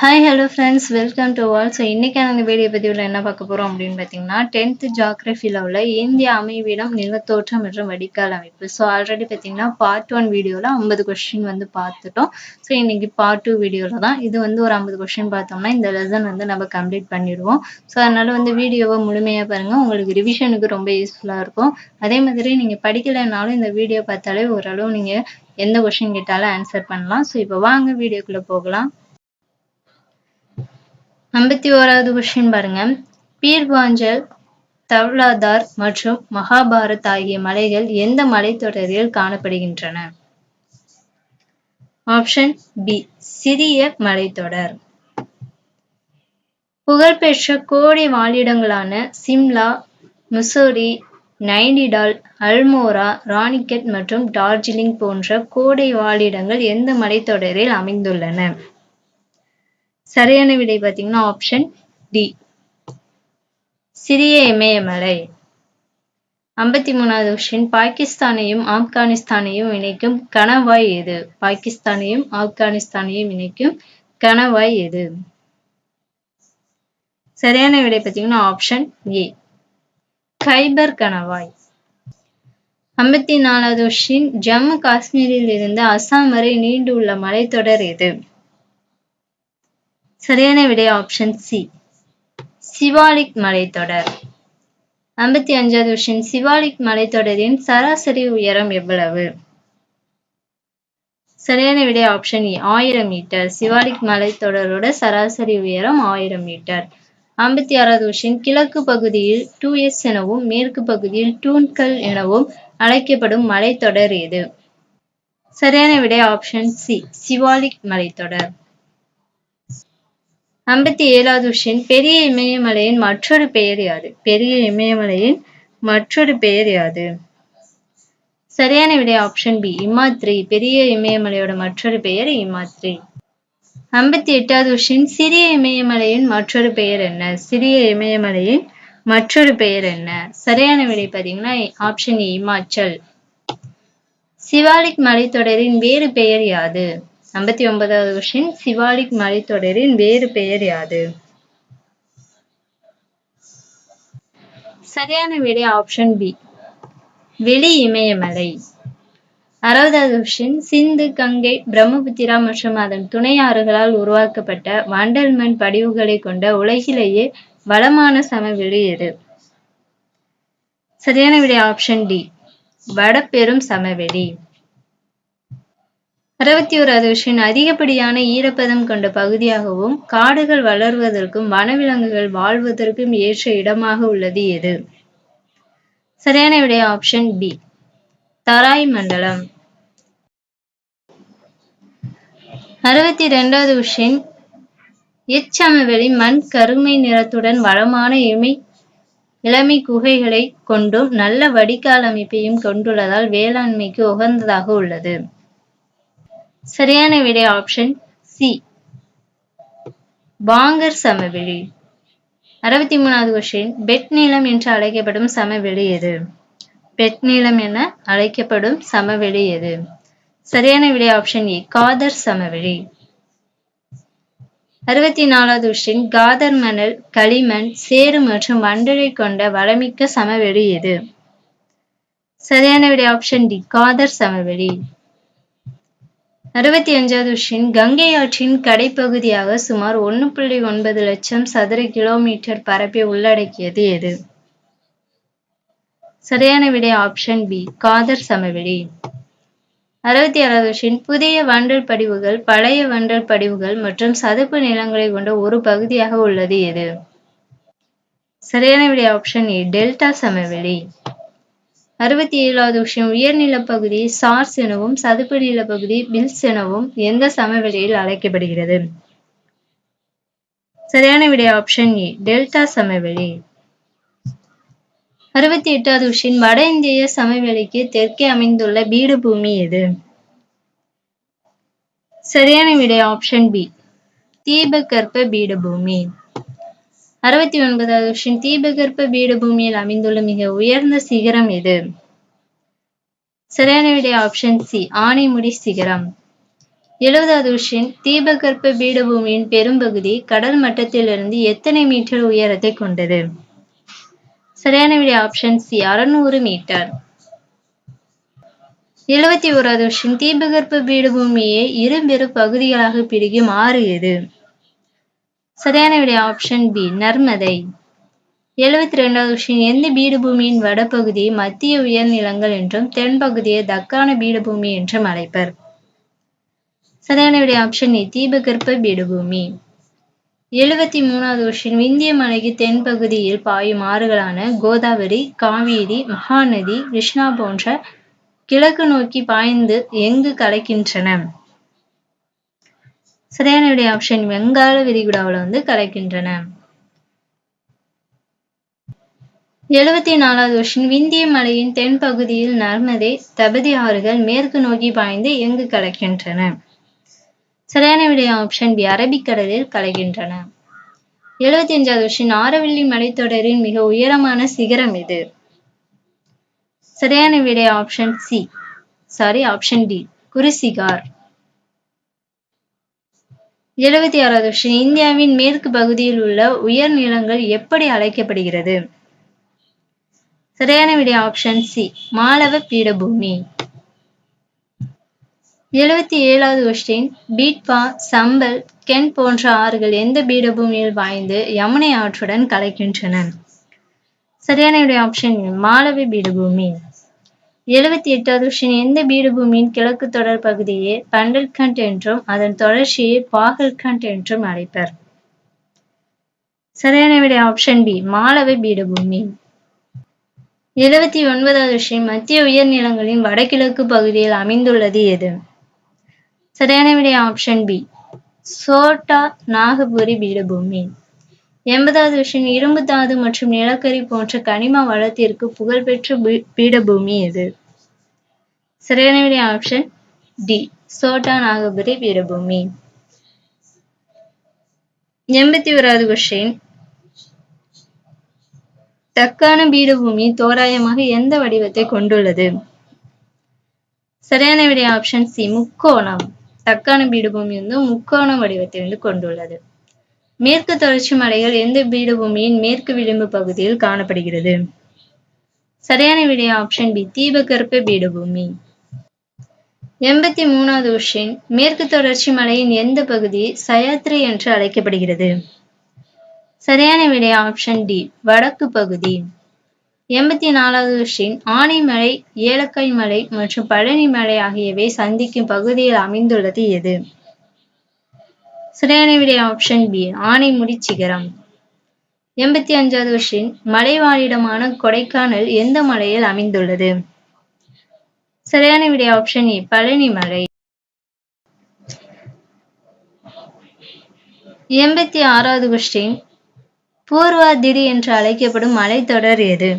Hi hello friends welcome to all so இன்றைக்கான அந்த video பதிவில் என்ன பார்க்க போகிறோம் அப்படின்னு பார்த்தீங்கன்னா டென்த்து ஜாக்ரஃபியில் உள்ள இந்திய அமைவிடம் நிலத்தோற்றம் மற்றும் வடிகால் அமைப்பு. ஸோ ஆல்ரெடி பார்த்தீங்கன்னா பார்ட் ஒன் வீடியோவில் ஐம்பது கொஸ்டின் வந்து பார்த்துட்டோம். ஸோ இன்றைக்கி பார்ட் டூ வீடியோவில் தான் இது வந்து ஒரு ஐம்பது கொஸ்டின் பார்த்தோம்னா இந்த லெசன் வந்து நம்ம கம்ப்ளீட் பண்ணிடுவோம். ஸோ அதனால் வந்து வீடியோவை முழுமையாக பாருங்கள் உங்களுக்கு ரிவிஷனுக்கு ரொம்ப யூஸ்ஃபுல்லாக இருக்கும். அதே மாதிரி நீங்கள் படிக்கலைனாலும் இந்த வீடியோ பார்த்தாலே ஓரளவு நீங்கள் எந்த கொஷின் கேட்டாலும் ஆன்சர் பண்ணலாம். ஸோ இப்போ வாங்க வீடியோக்குள்ளே போகலாம். ஐம்பத்தி ஓராவது கொஸ்டின் பாருங்க. பீர்பாஞ்சல் தவ்லாதார் மற்றும் மகாபாரத் ஆகிய மலைகள் எந்த மலைத்தொடரில் காணப்படுகின்றன? ஆப்ஷன் பி சிறிய மலைத்தொடர் புகழ்பெற்ற கோடை வாழிடங்களான சிம்லா முசோரி நைனிடால் அல்மோரா ராணிகெட் மற்றும் டார்ஜிலிங் போன்ற கோடை வாழிடங்கள் எந்த மலைத்தொடரில் அமைந்துள்ளன? சரியான விடை பார்த்தீங்கன்னா ஆப்ஷன் டி சிறிய இமயமலை. ஐம்பத்தி மூணாவது கொஸ்டின் பாகிஸ்தானையும் ஆப்கானிஸ்தானையும் இணைக்கும் கணவாய் எது? பாகிஸ்தானையும் ஆப்கானிஸ்தானையும் இணைக்கும் கணவாய் எது? சரியான விடை பார்த்தீங்கன்னா ஆப்ஷன் ஏ கைபர் கணவாய். ஐம்பத்தி நாலாவது கொஸ்டின் ஜம்மு காஷ்மீரில் இருந்து அசாம் வரை நீண்டுள்ள மலைத்தொடர் எது? சரியான விடை ஆப்ஷன் சி சிவாலிக் மலைத்தொடர் ஐம்பத்தி அஞ்சாவது விஷயம் சிவாலிக் மலைத்தொடரின் சராசரி உயரம் எவ்வளவு? சரியான விடை ஆப்ஷன் இ ஆயிரம் மீட்டர் சிவாலிக் மலைத்தொடரோட சராசரி உயரம் ஆயிரம் மீட்டர் ஐம்பத்தி ஆறாவது விஷயம் கிழக்கு பகுதியில் டூ எஸ் எனவும் மேற்கு பகுதியில் டூன்கல் எனவும் அழைக்கப்படும் மலைத்தொடர் எது? சரியான விடை ஆப்ஷன் சி சிவாலிக் மலைத்தொடர் ஐம்பத்தி ஏழாவது விஷயம் பெரிய இமயமலையின் மற்றொரு பெயர் யாது? பெரிய இமயமலையின் மற்றொரு பெயர் யாது? சரியான விடை ஆப்ஷன் பி இமாத்ரி பெரிய இமயமலையோட மற்றொரு பெயர் இமாத்ரி ஐம்பத்தி எட்டாவது விஷயம் சிறிய இமயமலையின் மற்றொரு பெயர் என்ன? சிறிய இமயமலையின் மற்றொரு பெயர் என்ன? சரியான விடை பார்த்தீங்கன்னா ஆப்ஷன் இமாச்சல். சிவாலிக் மலைத்தொடரின் வேறு பெயர் யாது? ஐம்பத்தி ஒன்பதாவது கொஸ்டின் சிவாலிக் மலைத்தொடரின் வேறு பெயர் யாது? சரியான விடை ஆப்ஷன் பி வெளி இமயமலை. அறுபதாவது கொஸ்டின் சிந்து கங்கை பிரம்மபுத்திரா மற்றும் அதன் துணை ஆறுகளால் உருவாக்கப்பட்ட வண்டல் மண் படிவுகளை கொண்ட உலகிலேயே வளமான சமவெளி எது? சரியான விடை ஆப்ஷன் டி வடபெரும் சமவெளி. அறுபத்தி ஓராவது விஷயம் அதிகப்படியான ஈரப்பதம் கொண்ட பகுதியாகவும் காடுகள் வளர்வதற்கும் வனவிலங்குகள் வாழ்வதற்கும் ஏற்ற இடமாக உள்ளது எது? சரியான விடை ஆப்ஷன் பி தராய் மண்டலம். அறுபத்தி ரெண்டாவது விஷயம் எச்சமவெளி மண் கருமை நிறத்துடன் வளமான இமை இளமை குகைகளை கொண்டும் நல்ல வடிகால் அமைப்பையும் கொண்டுள்ளதால் வேளாண்மைக்கு உகந்ததாக உள்ளது. சரியான விடை ஆப்ஷன் சி பாங்கர் சமவெளி. அறுபத்தி மூணாவது கொஸ்டின் பெட் நீளம் என்று அழைக்கப்படும் சமவெளி எது? பெட் நீளம் என அழைக்கப்படும் சமவெளி எது? சரியான விடை ஆப்ஷன் ஏ காதர் சமவெளி. அறுபத்தி நாலாவது கொஸ்டின் காதர் மணல் களிமண் சேறு மற்றும் வண்டலை கொண்ட வளமிக்க சமவெளி எது? சரியான விடை ஆப்ஷன் டி காதர் சமவெளி. அறுபத்தி அஞ்சாவது விஷயம் கங்கை ஆற்றின் கடைப்பகுதியாக சுமார் ஒன்று புள்ளி ஒன்பது லட்சம் சதுர கிலோமீட்டர் பரப்பை உள்ளடக்கியது எது? சரியான விடை ஆப்ஷன் பி காதர் சமவெளி. அறுபத்தி ஆறாவது விஷயம் புதிய வண்டல் படிவுகள் பழைய வண்டல் படிவுகள் மற்றும் சதுப்பு நிலங்களை கொண்ட ஒரு பகுதியாக உள்ளது எது? சரியான விடை ஆப்ஷன் ஏ டெல்டா சமவெளி. அறுபத்தி ஏழாவது விஷயம் உயர்நிலப்பகுதி சார்ஸ் எனவும் சதுப்பு நிலப்பகுதி பில்ஸ் எனவும் எந்த சமவெளியில் அழைக்கப்படுகிறது? சரியான விடை ஆப்ஷன் ஏ டெல்டா சமவெளி. அறுபத்தி எட்டாவது விஷயம் வட இந்திய சமவெளிக்கு தெற்கே அமைந்துள்ள பீடபூமி எது? சரியான விடை ஆப்ஷன் பி தீபகற்ப பீடபூமி அறுபத்தி ஒன்பதாவது கொஸ்டின் தீபகற்ப பீடபூமியில் அமைந்துள்ள மிக உயர்ந்த சிகரம் எது? சரியான விடை ஆப்ஷன் சி ஆனைமுடி சிகரம். எழுபதாவது கொஸ்டின் தீபகற்ப பீடபூமியின் பெரும்பகுதி கடல் மட்டத்திலிருந்து எத்தனை மீட்டர் உயரத்தை கொண்டது? சரியான விடை ஆப்ஷன் சி அறுநூறு மீட்டர். எழுபத்தி ஓராவது வருஷம் தீபகற்ப பீடபூமியை இரு பெரு பகுதிகளாக பிரிக்கும் ஆறு எது? சரியான விடை ஆப்ஷன் பி நர்மதை. எழுபத்தி ரெண்டாவது விஷயம் எந்த பீடபூமியின் வடபகுதியை மத்திய உயர்நிலங்கள் என்றும் தென்பகுதியை தக்கான பீடபூமி என்றும் அழைப்பர். சரியான விடை ஆப்ஷன் ஏ தீபகற்ப பீடபூமி. எழுபத்தி மூணாவது விஷயம் விந்திய மலைக்கு தென்பகுதியில் பாயும் ஆறுகளான கோதாவரி காவேரி மகாநதி கிருஷ்ணா போன்ற கிழக்கு நோக்கி பாய்ந்து எங்கு கலக்கின்றன சரியான விடை ஆப்ஷன் வெங்கால விரிகுடாவில் வந்து கலக்கின்றன எழுபத்தி நாலாவது வருஷம் விந்திய மலையின் தென்பகுதியில் நர்மதை தபதி ஆறுகள் மேற்கு நோக்கி பாய்ந்து எங்கு கலக்கின்றன சரியான விடை ஆப்ஷன் பி அரபிக்கடலில் கலக்கின்றன எழுபத்தி அஞ்சாவது வருஷம் ஆரவல்லி மலைத்தொடரின் மிக உயரமான சிகரம் எது? சரியான விடை option C sorry option D Guru Shikhar. எழுபத்தி ஆறாவது கொஸ்டின் இந்தியாவின் மேற்கு பகுதியில் உள்ள உயர் நிலங்கள் எப்படி அழைக்கப்படுகிறது? சரியான விடை ஆப்ஷன் சி மாலவ பீடபூமி. எழுபத்தி ஏழாவது கொஸ்டின் பீட்பா சம்பல் கென் போன்ற ஆறுகள் எந்த பீடபூமியில் வாய்ந்து யமுனை ஆற்றுடன் கலக்கின்றன? சரியான விடை ஆப்ஷன் மாலவி பீடபூமி. எழுபத்தி எட்டாவது கொஸ்டின் எந்த பீடபூமியின் கிழக்கு தொடர் பகுதியை பண்டல்கண்ட் என்றும் அதன் தொடர்ச்சியை பாகல்கண்ட் என்றும் அழைப்பர். சரியான விட ஆப்ஷன் பி மாலவை பீடபூமி. எழுபத்தி ஒன்பதாவது விஷயம் மத்திய உயர்நிலங்களின் வடகிழக்கு பகுதியில் அமைந்துள்ளது எது? சரியான விடை ஆப்ஷன் பி சோட்டா நாகபுரி பீடபூமி. எண்பதாவது விஷயம் இரும்பு தாது மற்றும் நிலக்கரி போன்ற கனிம வளத்திற்கு புகழ்பெற்ற பீடபூமி எது? சரியான விடை ஆப்ஷன் டி சோட்டா நாகபுரி பீடபூமி. எண்பத்தி ஓராவது கொஸ்டின் தக்கான பீடபூமி தோராயமாக எந்த வடிவத்தை கொண்டுள்ளது? சரியான விடை ஆப்ஷன் சி முக்கோணம். தக்கான பீடபூமி வந்து முக்கோண வடிவத்தை வந்து கொண்டுள்ளது. மேற்கு தொடர்ச்சி மலைகள் எந்த பீடபூமியின் மேற்கு விளிம்பு பகுதியில் காணப்படுகிறது? சரியான விடை ஆப்ஷன் பி தீபகற்ப பீடபூமி எண்பத்தி மூணாவது உஷின் மேற்கு தொடர்ச்சி மலையின் எந்த பகுதி சயாத்ரி என்று அழைக்கப்படுகிறது? சரியான விடை ஆப்ஷன் டி வடக்கு பகுதி. எண்பத்தி நாலாவது கொஸ்டின் ஆனைமலை ஏலக்காய் மலை மற்றும் பழனி மலை ஆகியவை சந்திக்கும் பகுதியில் அமைந்துள்ளது எது? சரியான விடை ஆப்ஷன் பி ஆனைமுடி சிகரம். எண்பத்தி அஞ்சாவது கொஸ்டின் மலைவாழிடமான கொடைக்கானல் எந்த மலையில் அமைந்துள்ளது? சரியான விடை ஆப்ஷன் ஏ பழனி மலை. எண்பத்தி ஆறாவது கொஸ்டின் பூர்வாதிரி என்று அழைக்கப்படும் மலைத்தொடர் எது?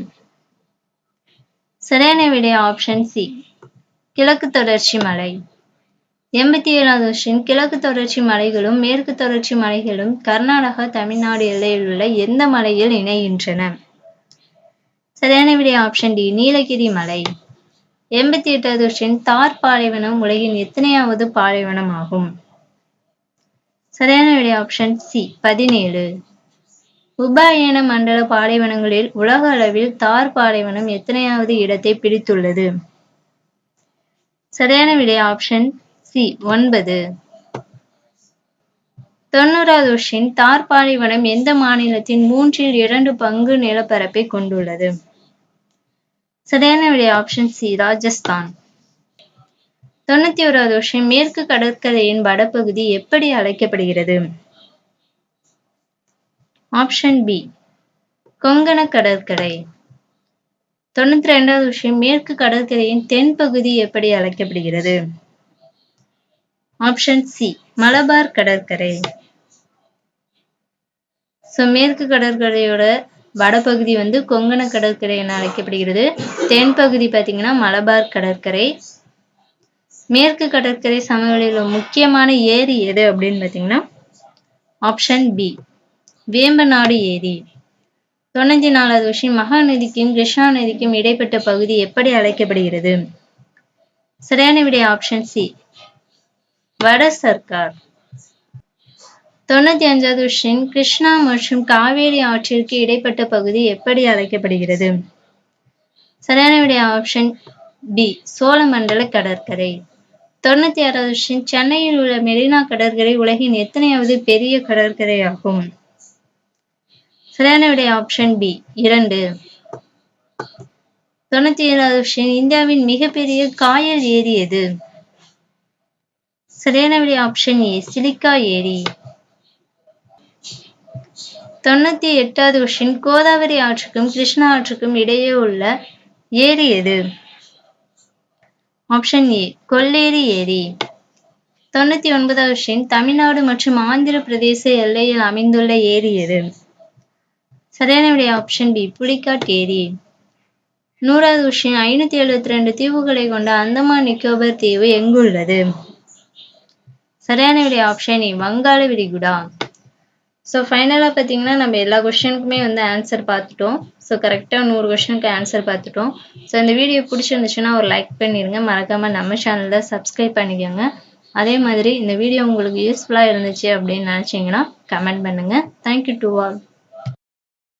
சரியான விடை ஆப்ஷன் சி கிழக்கு தொடர்ச்சி மலை. எண்பத்தி ஏழாவது வருஷம். கிழக்கு தொடர்ச்சி மலைகளும் மேற்கு தொடர்ச்சி மலைகளும் கர்நாடகா தமிழ்நாடு எல்லையில் உள்ள எந்த மலையில் இணைகின்றன? சரியான விடை ஆப்ஷன் டி நீலகிரி மலை. எண்பத்தி எட்டாவது வருஷம் தார் பாலைவனம் உலகின் எத்தனையாவது பாலைவனம் ஆகும்? சரியான விடை ஆப்ஷன் சி பதினேழு. உபாயன மண்டல பாலைவனங்களில் உலக அளவில் தார் பாலைவனம் எத்தனையாவது இடத்தை பிடித்துள்ளது? சரியான விடை ஆப்ஷன் சி ஒன்பது. தொண்ணூறாவது கொஸ்டின் தார் பாலைவனம் எந்த மாநிலத்தின் மூன்றில் இரண்டு பங்கு நிலப்பரப்பை கொண்டுள்ளது? சரியான விடை ஆப்ஷன் சி ராஜஸ்தான். தொண்ணூத்தி ஓராவது வருஷம் மேற்கு கடற்கரையின் வடபகுதி எப்படி அழைக்கப்படுகிறது? ஆப்ஷன் பி கொங்கண கடற்கரை. தொண்ணூத்தி ரெண்டாவது விஷயம் மேற்கு கடற்கரையின் தென்பகுதி எப்படி அழைக்கப்படுகிறது? ஆப்ஷன் சி மலபார் கடற்கரை. ஸோ மேற்கு கடற்கரையோட வடபகுதி வந்து கொங்கண கடற்கரை என அழைக்கப்படுகிறது. தென்பகுதி பார்த்தீங்கன்னா மலபார் கடற்கரை. மேற்கு கடற்கரை சமவெளியில் முக்கியமான ஏரி எது அப்படின்னு பார்த்தீங்கன்னா ஆப்ஷன் பி வேம்பநாடு ஏரி. தொண்ணூத்தி நாலாவது விஷயம் மகாநதிக்கும் கிருஷ்ணா நதிக்கும் இடைப்பட்ட பகுதி எப்படி அழைக்கப்படுகிறது? சரியான விடை ஆப்ஷன் சி வட சர்க்கார். தொண்ணூத்தி அஞ்சாவது விஷயம் கிருஷ்ணா மற்றும் காவேரி ஆற்றிற்கு இடைப்பட்ட பகுதி எப்படி அழைக்கப்படுகிறது? சரியான விடை ஆப்ஷன் பி சோழமண்டல கடற்கரை. தொண்ணூத்தி ஆறாவது விஷயம் சென்னையில் உள்ள மெரினா கடற்கரை உலகின் எத்தனையாவது பெரிய கடற்கரை ஆகும்? சரியான விடை ஆப்ஷன் பி இரண்டு. தொண்ணூத்தி ஏழாவது விஷயம் இந்தியாவின் மிகப்பெரிய காயல் ஏரி எது? சரியான விடை ஆப்ஷன் ஏ சிலிக்கா ஏரி. தொண்ணூத்தி எட்டாவது கொஸ்டின் கோதாவரி ஆற்றுக்கும் கிருஷ்ணா ஆற்றுக்கும் இடையே உள்ள ஏரி எது? ஆப்ஷன் ஏ கொல்லேரி ஏரி. தொண்ணூத்தி ஒன்பதாவது கொஸ்டின் தமிழ்நாடு மற்றும் ஆந்திர பிரதேச எல்லையில் அமைந்துள்ள ஏரி எது? சரியான விடை ஆப்ஷன் பி புலிக்காட் ஏரி. நூறாவது கொஸ்டின் ஐநூத்தி எழுபத்தி ரெண்டு தீவுகளை கொண்ட அந்தமான் நிக்கோபர் தீவு எங்குள்ளது? சரியான விடை ஆப்ஷன் ஏ வங்காள விரிகுடா ஸோ ஃபைனலாக பார்த்தீங்கன்னா நம்ம எல்லா கொஷனுக்குமே வந்து ஆன்சர் பார்த்துட்டோம். ஸோ கரெக்டாக நூறு கொஷனுக்கு ஆன்சர் பார்த்துட்டோம். ஸோ இந்த வீடியோ பிடிச்சிருந்துச்சுன்னா ஒரு லைக் பண்ணிடுங்க மறக்காமல் நம்ம சேனலில் சப்ஸ்கிரைப் பண்ணிக்கோங்க. அதே மாதிரி இந்த வீடியோ உங்களுக்கு யூஸ்ஃபுல்லாக இருந்துச்சு அப்படின்னு நினச்சிங்கன்னா கமெண்ட் பண்ணுங்கள் தேங்க்யூ டு ஆல்